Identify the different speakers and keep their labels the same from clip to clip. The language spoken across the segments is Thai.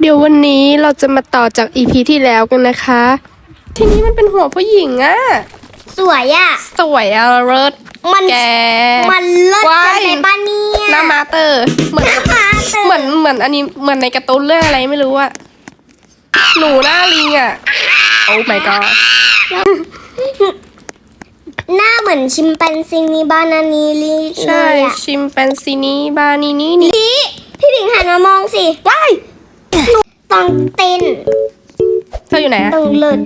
Speaker 1: เดี๋ยววันนี้เราจะมาต่อจากอีพีที่แล้วกันนะคะ ทีนี้มันเป็นหัวผู้หญิงอะ
Speaker 2: สวยอะ
Speaker 1: สวยอะเลิศ
Speaker 2: มัน
Speaker 1: แก
Speaker 2: มันเลิศ
Speaker 1: ว้า
Speaker 2: กัน
Speaker 1: ย
Speaker 2: ในบ้านเนี่ย
Speaker 1: หน้ามาเตอร์เหมือน
Speaker 2: มาเตอร์
Speaker 1: เหมือนเหมือนอันนี้เหมือนในการ์ตูนเรื่องอะไรไม่รู้อะหนูหน้าลิงอะโอ้ my god
Speaker 2: หน้าเหมือนชิมแปนซีนีบานานีลีเล
Speaker 1: ใช่
Speaker 2: ยอะ
Speaker 1: ชิมแปนซีนีบานีนี่นี่
Speaker 2: พี่พี่ผิงหันมามองสิ
Speaker 1: ว้าย
Speaker 2: ต้องเต้น
Speaker 1: เธออยู่ไหนอะ
Speaker 2: ต้องเลิศ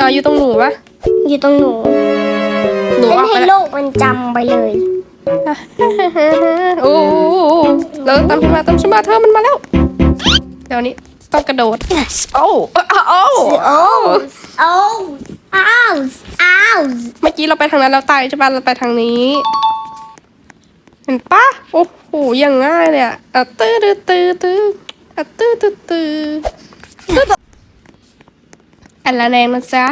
Speaker 1: อ๋ออยู่ตรงหนูปะ
Speaker 2: อยู่ตรงหนู
Speaker 1: หนู
Speaker 2: เล่น
Speaker 1: ออกไป
Speaker 2: ให้
Speaker 1: แล้ว
Speaker 2: โลกมันจำไปเลย
Speaker 1: โอ้โหแล้วตามฉันมาตามฉันมาเธอมันมาแล้วเดี๋ยวนี้ต้องกระโดดโอ้โอ้โอ้
Speaker 2: โอ้โอ้อ้าวอ้าว
Speaker 1: เมื่อกี้เราไปทางนั้นเราตายใช่ปะเราไปทางนี้ เห็นปะโอ้โหอย่างง่ายเลยอะอะตื้อตื้อตื้อตื้อ อะตื้อตื้อตื้ออตื้ออันละแรงนะจ๊ะ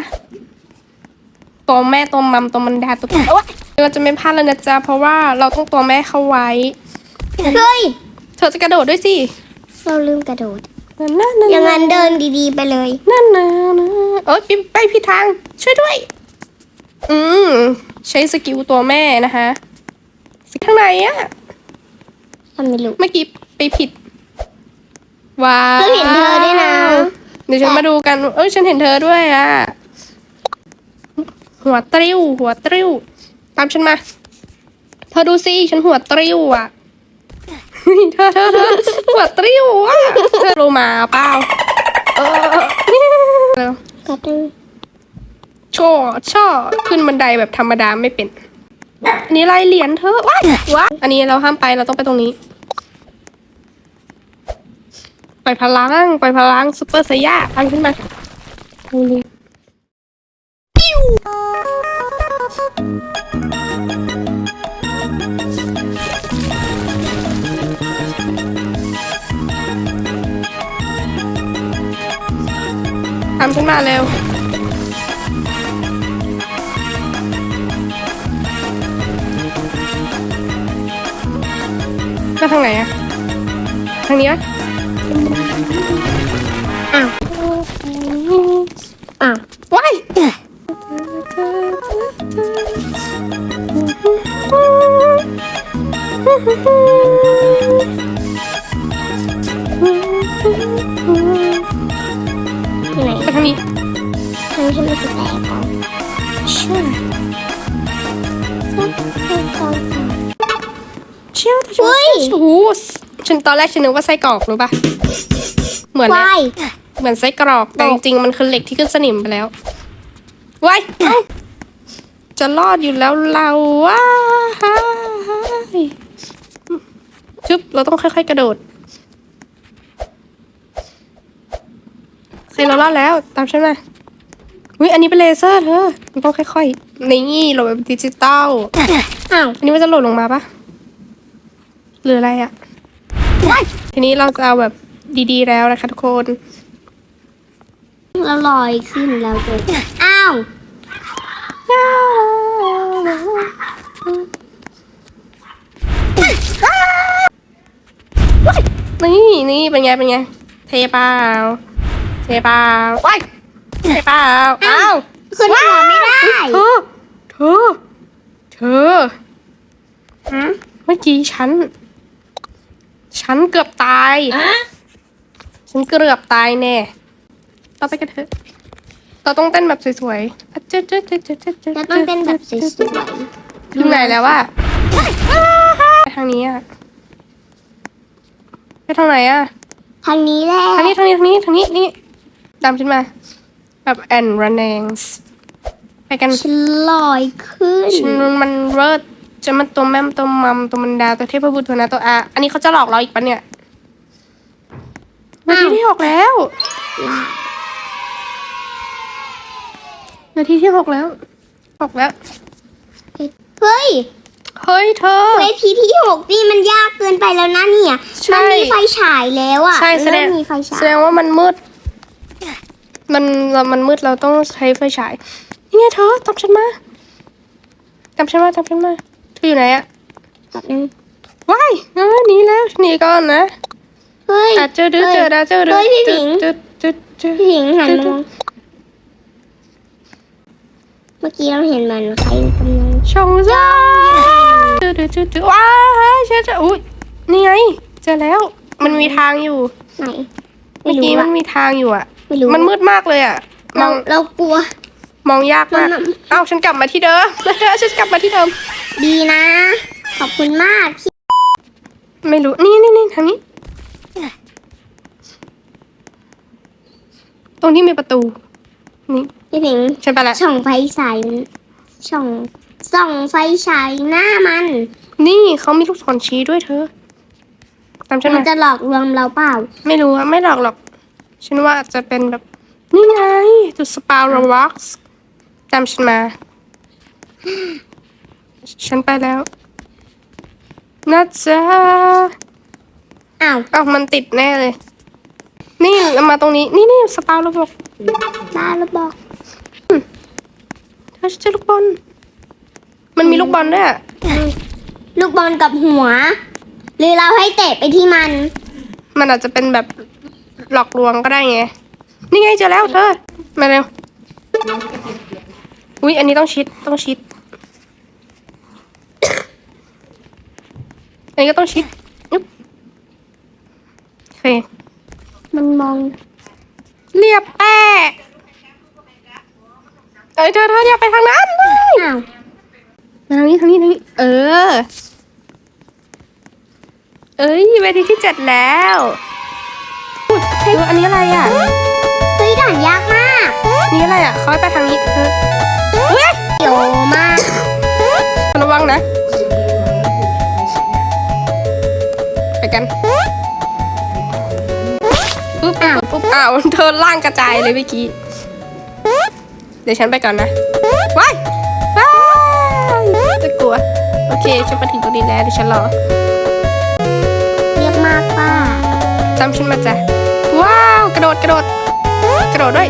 Speaker 1: ตัวแม่ตัวมัมตัวมันดาตัวโอ๊ยเราจะไม่พลาดแล้วนะจ๊ะเพราะว่าเราต้องตัวแม่เข้าไว้
Speaker 2: เฮ้ย
Speaker 1: เธอจะกระโดดด้วยสิ
Speaker 2: เราลืมกระโดด
Speaker 1: นั่นนั่นนั่น
Speaker 2: อย่างนั้นเดินดีๆไปเลย
Speaker 1: นั่นนะนะเอ้ยไปไปผิดทาง ช่วยด้วย อืมใช้สกิลตัวแม่นะคะสิข้างในอะ
Speaker 2: ทำไม่รู้
Speaker 1: เมื่อกี้ไปผิด ว้าว
Speaker 2: เราเห็นเธอด้วยนะ
Speaker 1: เดี๋ยวฉันมาดูกันเอ้ยฉันเห็นเธอด้วยอะหัวตริ้ว หัวตริ้ว ตามฉันมา เธอดูสิฉันหัวตริ้วอะเธอเธอเธอหัวตริ้วอะเธอรู้มาเปล่าเออเร็ว
Speaker 2: กระดึง
Speaker 1: ช่อช่อขึ้นบันไดแบบธรรมดาไม่เป็น อันนี้ลายเหรียญเธอว้ายว้ายอันนี้เราห้ามไปเราต้องไปตรงนี้ ไปพลังไปพลังซุปเปอร์ไซย่าพังขึ้นมาเอาเลยทำขึ้นมาเร็วก็ทางไหนอะทางนี้อะ อ้าว
Speaker 2: อ้าว
Speaker 1: ว้าย
Speaker 2: ที่ไหน
Speaker 1: ไปทางนี้
Speaker 2: ทางที่มันจะแตกก่อน
Speaker 1: เชื่อเชื่อเชื่อโอ้โหฉันตอนแรกฉันนึกว่าไส้กรอกรู้ปะ เหมือน
Speaker 2: ว
Speaker 1: นะา
Speaker 2: ย
Speaker 1: เหมือนไส้กรอกแต่จริงๆมันคือเหล็กที่ขึ้นสนิมไปแล้วว้ายเอ้าจะรอดอยู่แล้วเราว้ายชุบเราต้องค่อยๆกระโดดใครเรารอดแล้วตามฉันมาอุ้ยอันนี้เป็นเลเซอร์เธอมันต้องค่อยๆนี่โหลดแบบดิจิตอล
Speaker 2: อ้าว
Speaker 1: อันนี้มันจะโหลดลงมาปะหรืออะไรอะ ทีนี้เราจะเอาแบบ ดีๆ แล้วนะคะทุกคน
Speaker 2: เราลอยขึ้นแล้วเกิดอ้าว
Speaker 1: นี่นี่เป็นไงเป็นไง เทเปล่าเทเปล่าว้ายเทเปล่าอ้าว
Speaker 2: ขึ้นหัวไม่ได้
Speaker 1: เธอเธอเธอหืมเมื่อกี้ฉัน ฉันเกือบตาย ฉันเกือบตายแน่ เราไปกันเถอะ เราต้องเต้นแบบสวยๆอะเจ๊ะเจ๊ะเจ๊ะเจ๊ะเจ๊ะจ๊ะ
Speaker 2: เราต้องเต้นแบบสวย
Speaker 1: ถึงไหนแล้ววะไปทางนี้อะไปทางไหนอะ
Speaker 2: ๆทางนี้แหละ
Speaker 1: ทางนี้ทางนี้ทางนี้ทางนี้นี่ตามฉันมา แบบแอนรันเองไปกัน
Speaker 2: ฉันลอยขึ้น
Speaker 1: ฉันมันเลิศจะมันตัวแม่มตัวมัมตัวมันดาตัวเทพบุตรตัวนะตัวอาอันนี้เขาจะหลอกเราอีกปะเนี่ย นาทีที่หกแล้วนาทีที่หกแล้วหกแล้ว
Speaker 2: เฮ้ย
Speaker 1: เฮ้ยเธอ
Speaker 2: เวทีที่หกนี่มันยากเกินไปแล้วนะเนี่ย
Speaker 1: ใช่
Speaker 2: มันมีไฟฉายแล้วอะ
Speaker 1: ใช่แสดง
Speaker 2: เริ่มมีไฟฉา
Speaker 1: แส
Speaker 2: ย
Speaker 1: ดงว่ามันมืด มันเรามันมืดเราต้องใช้ไฟฉาย นี่ไงเธอตามฉันมาตามฉันมาตามฉันมาเธออยู่ไหนอะ
Speaker 2: แป๊บนึง
Speaker 1: ว้ายเออหนีแล้วหนีก่อนนะ
Speaker 2: เฮ้ย
Speaker 1: อะเจอดื้อเจอดาเจอดื้อ
Speaker 2: เฮ้ยพี่ผิง
Speaker 1: เจอเจอเจอ
Speaker 2: พี่หญิงหันมามองเมื่อกี้เราเห็นมันใครกำลัง
Speaker 1: ช่องซ่าเจอดื้อเจอดื้อว้ายเชื่อจะอุ้ยนี่ไงเจอแล้วมันมีทางอยู่
Speaker 2: ไหน
Speaker 1: เมื่อกี้มันมีทางอยู่อะ
Speaker 2: ไม่รู้
Speaker 1: มันมืดมากเลยอะม
Speaker 2: เรา
Speaker 1: อง
Speaker 2: เรากลัว
Speaker 1: มองยากมาก
Speaker 2: มัน
Speaker 1: เอ้าฉันกลับมาที่เดิมแล้วฉันกลับมาที่เดิม
Speaker 2: ดีนะ ขอบคุณมากที่
Speaker 1: ไม่รู้ นี่นี่นี่ทางนี้ ตรงที่มีประตู นี่
Speaker 2: พี่ผิง
Speaker 1: ฉันไปละ
Speaker 2: ส่องไฟฉายมันส่องส่องไฟฉายหน้ามัน
Speaker 1: นี่เขามีลูกศรชี้ด้วยเธอตามฉัน
Speaker 2: มัน
Speaker 1: มา
Speaker 2: จะหลอกลวงเราเปล่า
Speaker 1: ไม่รู้อะไม่หลอกหรอก ฉันว่าอาจจะเป็นแบบ นี่ไงจุดสปาวระวักส์ตามฉันมา ฉันไปแล้วนะจ๊ะ
Speaker 2: อ้าว
Speaker 1: อ้าวมันติดแน่เลย นี่เรามาตรงนี้ นี่นี่สปาวระวัก
Speaker 2: บ้าแล้วบอก
Speaker 1: เธอจะเจอลูกบอล มันมีลูกบอลด้วยอะ
Speaker 2: ลูกบอลกับหัว หรือเราให้เตะไปที่มัน
Speaker 1: มันอาจจะเป็นแบบหลอกลวงก็ได้ไง นี่ไงเจอแล้วเธอ มาเร็ว อุ้ยอันนี้ต้องชิดต้องชิด อันนี้ก็ต้องชิดอึ๊บโอเค
Speaker 2: มันมอง
Speaker 1: เรียบแป้เอ้ยเธอเธออย่าไปทางนั้นเลย
Speaker 2: อ้าว
Speaker 1: มาทางนี้ทางนี้ทางนี้ เออ เอ้ยเวทีที่เจ็ดแล้วเอออันนี้อะไรอะ
Speaker 2: เฮ้ยด่านยากมาก
Speaker 1: นี่อะไรอะเขาให้ไปทางนี้เอออุ้ย
Speaker 2: โยมาก
Speaker 1: ระวังนะไปกัน อ้าวปุ๊บอ้าวเธอล่างกระจายเลยเมื่อกี้ เดี๋ยวฉันไปก่อนนะว้ายว้ายจะกลัว โอเค ฉันมาถึงตรงนี้แล้วเดี๋ยวฉันรอ
Speaker 2: เรียบมากป้า
Speaker 1: จำฉันมาจ้ะ ว้าว กระโดดกระโดด กระโดดด้วย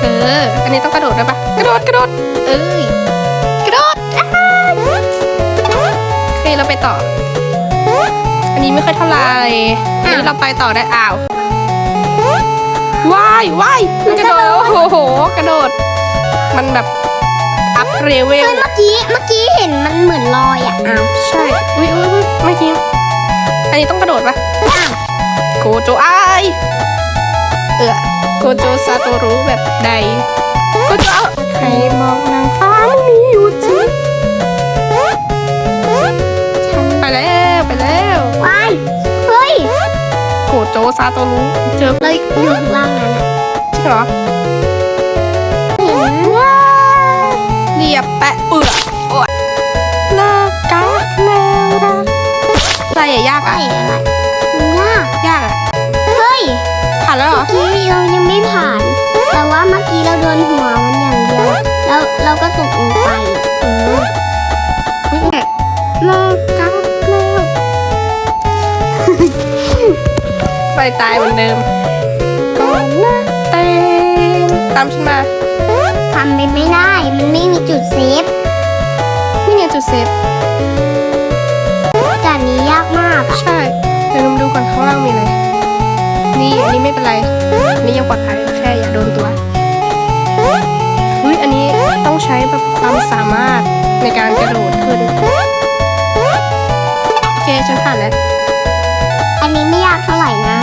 Speaker 1: เออ อันนี้ต้องกระโดดด้วยปะกระโดดกระโดด เอ้ย กระโดดอ้ายโอเคเราไปต่อ อันนี้ไม่ค่อยเท่าไหร่อันนี้เราไปต่อได้อ้าว ว้ายว้ายมันกระโดด โอ้โห กระโดด มันแบบอัพเรเวล
Speaker 2: เฮ้ยเมื่อกี้เมื่อกี้เห็นมันเหมือนลอยอะอ้าว
Speaker 1: ใช่ อุ้ยอุ้ยอุ้ยเมื่อกี้ อันนี้ต้องกระโดดปะ
Speaker 2: อ้าว
Speaker 1: โกโจไอายเออโกโจซาโตรุแบบใด โกโจเอาใครบอกนางฟ้าไม่มีอยู่จริงไปแล้ว ไปแล้ว
Speaker 2: ว้ายเฮ้ย
Speaker 1: โกโจซาโตรุเจอ
Speaker 2: เราอยู่ข้างล่างนั้นอะ
Speaker 1: จริงเหรอ
Speaker 2: เห็น
Speaker 1: ว้ายเรียบแปะเปือกโอ๊ยเลิกกักแล้วรักอะไรอะยาก
Speaker 2: ไอ้
Speaker 1: อะ
Speaker 2: อะไรมันยาก
Speaker 1: ยากอะ
Speaker 2: เฮ้ย
Speaker 1: ผ่านแล้วเหรอ
Speaker 2: เมื่อกี้เรายังไม่ผ่าน แต่ว่าเมื่อกี้เราโดนหัวมันอย่างเดียวแล้วเราก็ตกลงไป
Speaker 1: ไปตายเหมือนเดิมก่อนนะเต็มตามฉันมา
Speaker 2: ทำไปไม่ได้ มันไม่มีจุดเซฟ
Speaker 1: นี่ไงจุดเซฟ
Speaker 2: ด่านนี้ยากมากอะ
Speaker 1: ใช่ เดี๋ยวเรามาดูก่อนข้างล่างมีอะไร นี่อันนี้ไม่เป็นไร อันนี้ยังปลอดภัยแค่อย่าโดนตัวอุ้ยอันนี้ต้องใช้แบบความสามารถในการกระโดดขึ้น โอเคฉันผ่านแล้ว
Speaker 2: อันนี้ไม่ยากเท่าไหร่นะ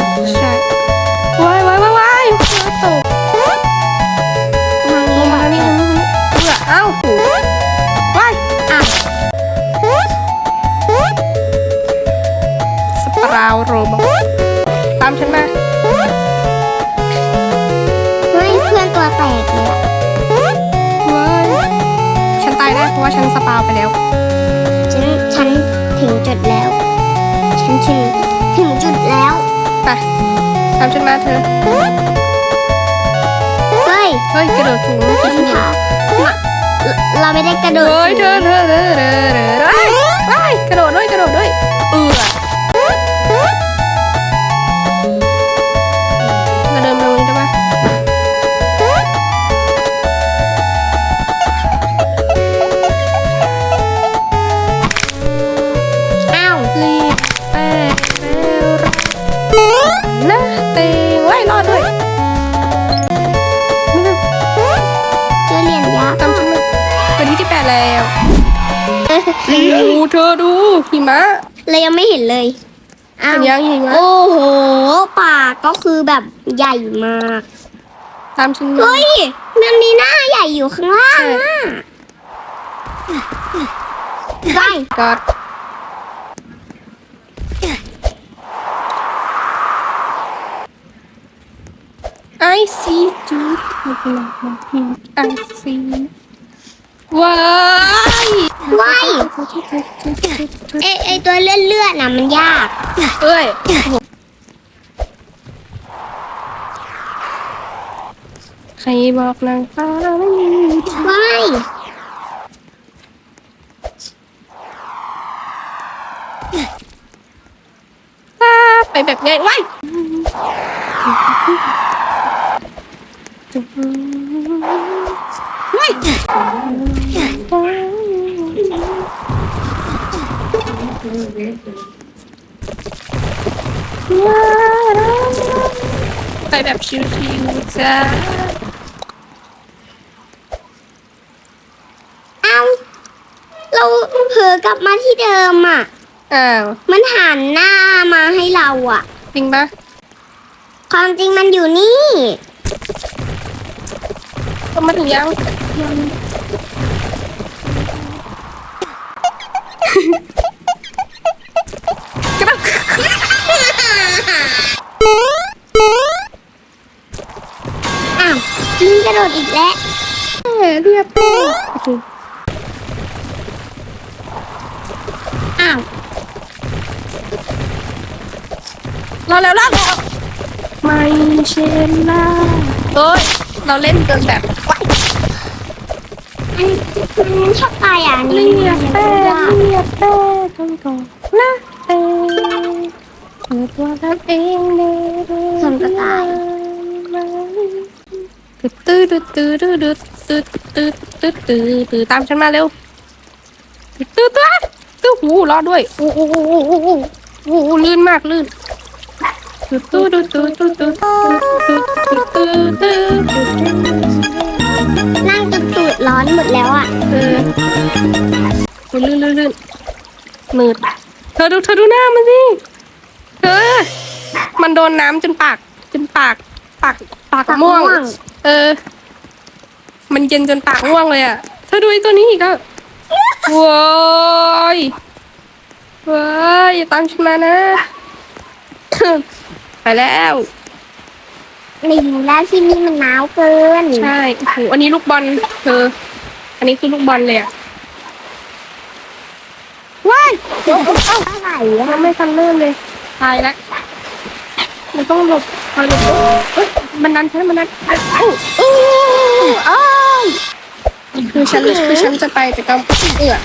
Speaker 2: า
Speaker 1: วโรบอทตามฉันมา
Speaker 2: เฮ้ยเพื่อนตัวแตกเลยอะ
Speaker 1: ว้ายฉันตายได้เพราะว่าฉันสปาวไปแล้ว
Speaker 2: ฉันฉันถึงจุดแล้ว ฉันถึงถึงจุดแล้ว
Speaker 1: ไปตามฉันมาเธอ
Speaker 2: เฮ้ย
Speaker 1: เฮ้ยกระโดดสูงเมื่อ
Speaker 2: ฉั
Speaker 1: กี้
Speaker 2: น
Speaker 1: ฉันเห็น
Speaker 2: ถามมาเราไม่ได้กระโดด
Speaker 1: เฮ้ยเธ
Speaker 2: สู
Speaker 1: องเธอเธอเธอเธอเธอว้ายว้ายกระโดดด้วยกระโดดด้วย เอือ เรา
Speaker 2: ยังไม่เห็นเลยอ้า
Speaker 1: เห็
Speaker 2: วน
Speaker 1: ยังหิมะ
Speaker 2: โอ้โหปากก็คือแบบใหญ่มาก
Speaker 1: ตามฉันมา
Speaker 2: เฮ้ยมันมีหน้าใหญ่อยู่ข้างล่างอะไป
Speaker 1: กอดไอซีจูดไอซี ว้าย
Speaker 2: ว้ายไอไอตัวเลื่อนเลื่อนๆน่ะมันยาก
Speaker 1: เอ้ยใครบอกนางฟ้าไม่มี
Speaker 2: ว้าย
Speaker 1: ฟ้าไปแบบไงว้าย ไปแบบชิวๆจ้า
Speaker 2: เอ้าเราเผลอกลับมาที่เดิมอะ
Speaker 1: อ้าว
Speaker 2: มันหันหน้ามาให้เราอะ
Speaker 1: จริงปะ
Speaker 2: ความจริงมันอยู่นี่
Speaker 1: ก็มาถึงยังกร
Speaker 2: กระโดดอีกแล้ว
Speaker 1: เรียบร้อย
Speaker 2: อ้าว
Speaker 1: รอแล้วรอแล้วไม่เช่นล่าเอ้ยเราเล่นจนแบบว้าย
Speaker 2: มันชอบตายอะอันนี่
Speaker 1: เรียบแป้เรียบแป้ต้องก่อนนะเองเปิดตัวรับเองเลย
Speaker 2: ส่วนกระต่าย
Speaker 1: ตื้อตื้อตื้อตื้อตื้อตื้อตื้อตื้อตื้อตามฉันมาเร็วตื้อตื้อตื้อหูรอด้วยโอ้โอ้โอ้โอ้โอ้โอ้โอ้ลื่นมากลื่นตื้อตื้อตื้อตื้อตื้อตื้อตื้อตื้อตื้อตื้อ
Speaker 2: นั่งจนตูดร้อนหมดแล้วอะ
Speaker 1: เออลื่นลื่นลื่นหนืดเธอดูเธอดูหน้ามันสิเธอมันโดนน้ำจนปากจนปากปากปากม่วง เออ มันเย็นจนปากม่วงเลยอะเธอดูไอ้ตัวนี้อีกแล้วว้ายว้ายอย่าตามฉันมานะ ไปแล้ว
Speaker 2: ลิงแล้วที่นี่มันหนาวเกิน
Speaker 1: ใช่โอ้โหอันนี้ลูกบอลเธอ อันนี้คือลูกบอลเลยอะว้ายเอ้าเอ้าเอ้า
Speaker 2: อะไร
Speaker 1: ยั
Speaker 2: อะ
Speaker 1: งไม่ทันเริ่มเลย ตายแล้วมันต้องหลบคอยหลบเอ้ย มันดันฉันมันดันเอ้าอู้อ้าวคือฉันคือฉันจะไปแต่ก็เอื้อ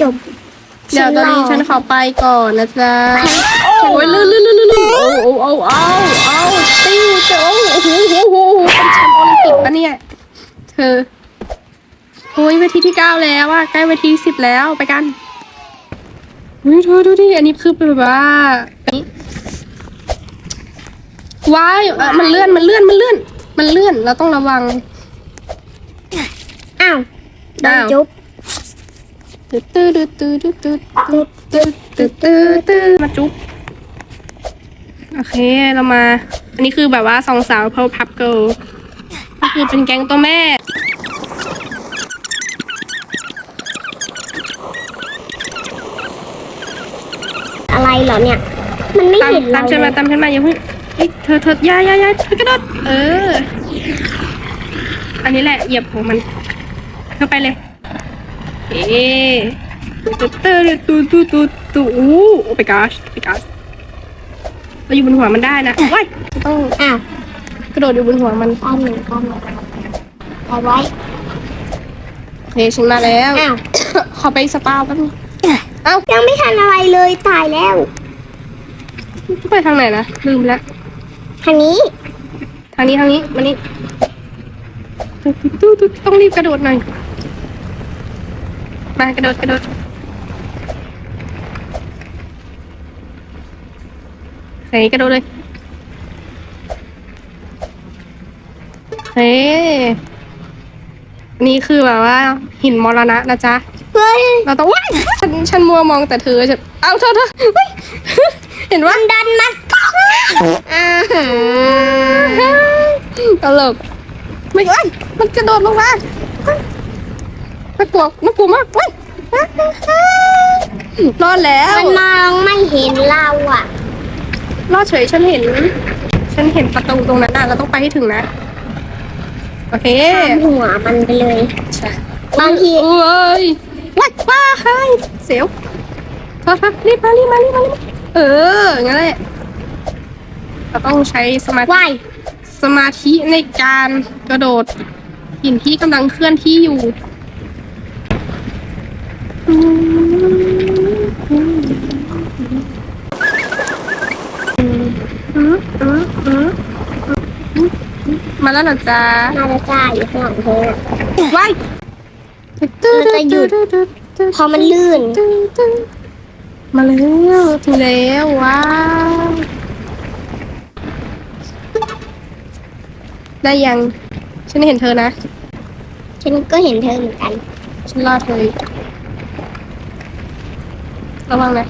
Speaker 2: จบ
Speaker 1: เดี๋ยวตอนนี้ฉันขอไปก่อนนะจ๊ะโอ้ยลื่นลื่นลื่นลื่นลื่นโอ้โอ้โอ้เอาเอาติ้วเจ้าโอ้โหโอ้โหโอ้โหเป็นแชมป์โอลิมปิกปะเนี่ยเธอ โอ้ยเวทีที่เก้าแล้วอะใกล้เวทีที่สิบแล้วไปกันอุ้ยเธอดูดิอันนี้คือแบบว่านี่ว้ายอะมันเลื่อนมันเลื่อนมันเลื่อน มันเลื่อนเราต้องระวัง
Speaker 2: อ้าวโดน
Speaker 1: อ้าว
Speaker 2: จุ๊บ
Speaker 1: ตื้อตื้อตื้อตื้อตื้อตื้อตื้อตื้อตื้อตื้อมาจุ๊บโอเคเรามา อันนี้คือแบบว่าสองสาวเพลพับเกิลก็คือเป็นแก๊งตัวแม่
Speaker 2: อะไร เหรอเนี่ย มันไม่
Speaker 1: ตาม
Speaker 2: เห็น
Speaker 1: ตา
Speaker 2: เรา
Speaker 1: มฉัน
Speaker 2: เล
Speaker 1: มายตามฉันมาอย่าเพิ่งเอ้ยเธอเธอยายายาเธอกระโดดเออ อันนี้แหละเหยียบของมันเธอไปเลย เอ๊ตุ๊ดตุ๊ดตุ๊ดตุ๊ดตุ๊ดตุ๊ดโอ้โอ้ไปกาชไปกาชเราอยู่บนหัวมันได้นะว้ายต้อง
Speaker 2: อ้าว
Speaker 1: กระโดดอยู่บนหัวมัน
Speaker 2: ก้อนหนึ่งก้อนหนึ่งเอาไว้
Speaker 1: เฮ้ยฉันมาแล้ว
Speaker 2: อ้าว
Speaker 1: ขอไปสปาแป๊บนึงเอ้า
Speaker 2: ยังไม่ทันอะไรเลยตายแล้ว
Speaker 1: ไปทางไหนนะลืมไปแล้ว
Speaker 2: ทางนี้
Speaker 1: ทางนี้ทางนี้มานี่ตุ๊ดตุ๊ดตุ๊ดต้องรีบกระโดดหน่อยมากระโดดกระโดดเฮ้ยกระโดดเลยเฮ้นี่คือแบบว่า หินมรณะนะจ๊ะ
Speaker 2: เฮ้ย
Speaker 1: เราต้องว้ายฉันฉันมัวมองแต่เธอฉันเอาเธอเธอ เฮ้ยเห็นว่า
Speaker 2: มันดันมาตกอ่าฮะ
Speaker 1: ตลกไม่เอ้ยมันกระโดดลงมาน่ากลัวน่ากลัวมากเว้ยรอดแล้ว
Speaker 2: มันมองไม่เห็นเราอะ
Speaker 1: รอดเฉยฉันเห็น ฉันเห็นประตูตรงนั้นน่ะเราต้องไปให้ถึงนะ โอเค
Speaker 2: ข้ามหัวมันไปเลย
Speaker 1: ใช่
Speaker 2: บางที
Speaker 1: โอ้ยว้ายว้ายเสียวเธอเธอรีบมารีบมารีบมารีบมา เออ งั้นแหละเราต้องใช้สมาธิ
Speaker 2: ว่าย
Speaker 1: สมาธิในการกระโดดหินที่กำลังเคลื่อนที่อยู่ มาแล้วเหรอจ๊ะ
Speaker 2: มาแล้วจ้าอยู่ข้างหลังเธอ
Speaker 1: ว้าย
Speaker 2: แล้วจะหยุด พอมันลื่น
Speaker 1: มาแล้วถึงแล้วว้าวได้ยัง ฉันเห็นเธอนะ
Speaker 2: ฉันก็เห็นเธอเหมือนกัน
Speaker 1: ฉันรอเธออยู่ระวังนะ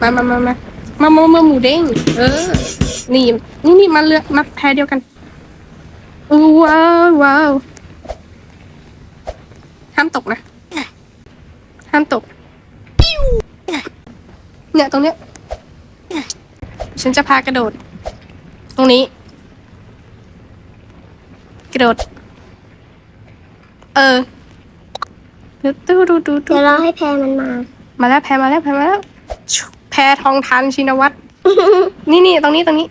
Speaker 1: มามามามามามามาหมูเด้งเออ นี่ นี่นี่มาเรือมาแพรเดียวกันอู้ว้าวว้าวห้ามตกนะ ห้ามตก เนี่ยตรงเนี้ย ฉันจะพากระโดด ตรงนี้ กระโดด เออดูดูดูดูดู
Speaker 2: เดี๋ยวรอให้แพรมันมา
Speaker 1: มาแล้วแพรมาแล้วแพรมาแล้วชุแพรทองทันชินวัตร นี่นี่ตรงนี้ตรงนี้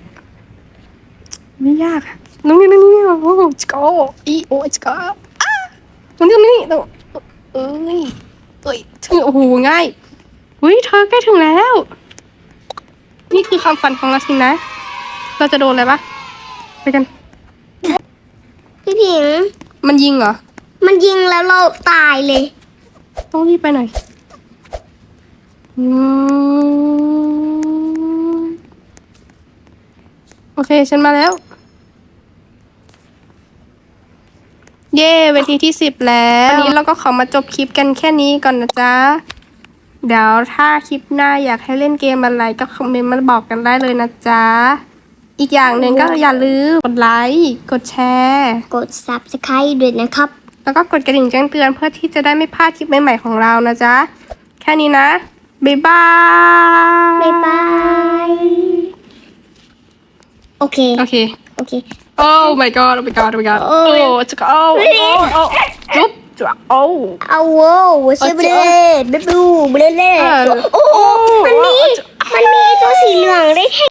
Speaker 1: ไม่ยากอะตรงนี้ตรงนี้โอ้โหสกออีโอสกอตรงนี้ตรงนี้ตรงเอ้ยเอ้ยถึงโอ้โหง่าย อุ้ยเธอใกล้ถึงแล้ว นี่คือความฝันของเราสินะ เราจะโดนอะไรปะไปกัน
Speaker 2: พี่ผิง
Speaker 1: มันยิงเหรอ
Speaker 2: มันยิงแล้วเราตายเลย
Speaker 1: ต้องรีบไปหน่อยอืมโอเค ฉันมาแล้ว เย้เวทีที่สิบแล้ว วันนี้เราก็ขอมาจบคลิปกันแค่นี้ก่อนนะจ๊ะ เดี๋ยวถ้าคลิปหน้าอยากให้เล่นเกมอะไรก็คอมเมนต์มาบอกกันได้เลยนะจ๊ะ อีกอย่างหนึ่งก็อย่าลืมกดไลค์กดแชร์
Speaker 2: กด subscribe ด้วยนะครับ
Speaker 1: แล้วก็กดกระดิ่งแจ้งเตือนเพื่อที่จะได้ไม่พลาดคลิปใหม่ๆของเรานะจ๊ะ แค่นี้นะ บ๊ายบาย
Speaker 2: บ๊ายบาย โอเค
Speaker 1: โอเค
Speaker 2: โอเค
Speaker 1: Oh my god oh my god oh my god
Speaker 2: โอ้
Speaker 1: oh จะก็ oh oh oh จุ๊บจุ๊บ oh
Speaker 2: เอาโว้วซื้อเบลเบลูเบลเล่
Speaker 1: เออ
Speaker 2: โอ้โอ้มันมีมันมีไอ้ตัวสีเหลืองได้แค่